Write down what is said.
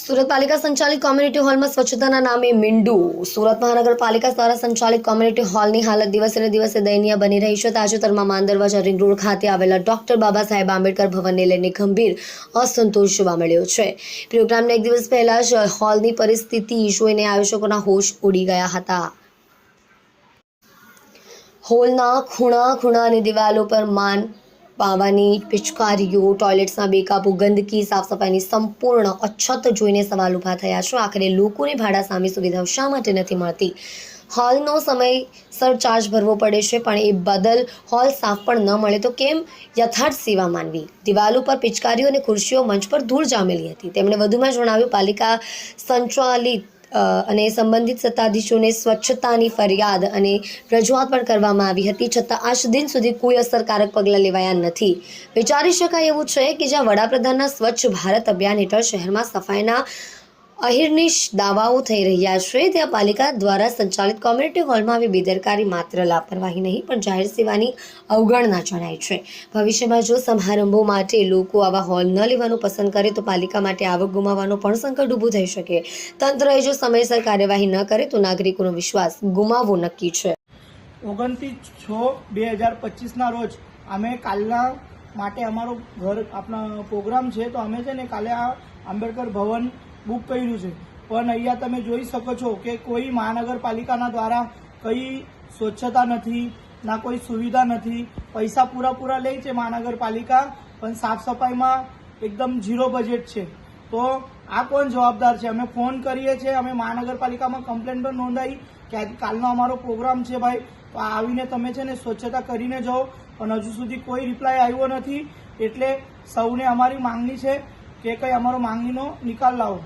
સુરત પાલિકા સંચાલિત કોમ્યુનિટી હોલમાં સ્વચ્છતાના નામે મીંડું. સુરત મહાનગરપાલિકા દ્વારા સંચાલિત કોમ્યુનિટી હોલની હાલત દિવસે દિવસે દયનીય બની રહી છે. તાજેતરમાં માંદરવાજા રિંગ રોડ ખાતે આવેલા ડોક્ટર બાબા સાહેબ આંબેડકર ભવનને લઈને ગંભીર અસંતોષ જોવા મળ્યો છે. પ્રોગ્રામને એક દિવસ પહેલા જ હોલની પરિસ્થિતિ જોઈને આયોજકોના હોશ ઉડી ગયા હતા. હોલના ખૂણા ખૂણા અને દિવાલો પર માન પાવાની પિચકારીઓ ટોયલેટ્સના બેકાબુ, ગંદકી સાફ સફાઈની સંપૂર્ણ અછત જોઈને સવાલ ઊભા થયા છે. આખરે લોકોને ભાડા સામે સુવિધાઓ શા માટે નથી મળતી? હોલનો સમય ચાર્જ ભરવો પડે છે, પણ એ બદલ હોલ સાફ પણ ન મળે તો કેમ? યથાર્થ સેવા માનવી. દિવાલ ઉપર પિચકારીઓ અને ખુરશીઓ મંચ પર ધૂળ જામેલી હતી. તેમણે વધુમાં જણાવ્યું, પાલિકા સંચાલિત અને સંબંધિત સત્તાધીશોને સ્વચ્છતાની ફરિયાદ અને રજૂઆત પણ કરવામાં આવી હતી, છતાં આજ દિન સુધી કોઈ અસરકારક પગલાં લેવાયા નથી. વિચારી શકાય એવું છે કે જ્યાં વડાપ્રધાનના સ્વચ્છ ભારત અભિયાન હેઠળ શહેરમાં સફાઈના અહિર્નિશ દાવાઓ થઈ રહ્યા છે. ત્યાં પાલિકા દ્વારા સંચાલિત કોમ્યુનિટી હોલમાં આવી બેદરકારી માત્ર લાપરવાહી નહીં, પણ જાહેર સેવાની અવગણના જણાય છે. ભવિષ્યમાં જો સમારંભો માટે લોકો આવા હોલ ન લેવાનું પસંદ કરે, તો પાલિકા માટે આવક ગુમાવવાનો પણ સંકટ ઊભું થઈ શકે. તંત્રએ જો સમયસર કાર્યવાહી ન કરે, તો નાગરિકોનો વિશ્વાસ ગુમાવવો નક્કી છે. ઓગણત્રીસ છ બે હજાર પચીસના રોજ અમે કાલના માટે અમારો ઘર, આપણા પ્રોગ્રામ છે, તો અમે છે ને કાલે આ આંબેડકર ભવન બુક કર્યું છે. પણ અહીંયા તમે જોઈ શકો છો કે કોઈ મહાનગરપાલિકાના દ્વારા કઈ સ્વચ્છતા નથી, ના કોઈ સુવિધા નથી. પૈસા પૂરા પૂરા લે છે મહાનગરપાલિકા, પણ સાફ સફાઈમાં એકદમ ઝીરો બજેટ છે. તો આ કોણ જવાબદાર છે? અમે ફોન કરીએ છીએ, અમે મહાનગરપાલિકામાં કમ્પ્લેન પણ નોંધાઈ કે કાલનો અમારો પ્રોગ્રામ છે ભાઈ. તો આવીને તમે છે ને સ્વચ્છતા કરીને જાઓ. પણ હજુ સુધી કોઈ રિપ્લાય આવ્યો નથી. એટલે સૌને અમારી માંગણી છે કે કંઈ અમારો માંગણીનો નિકાલ લાવો.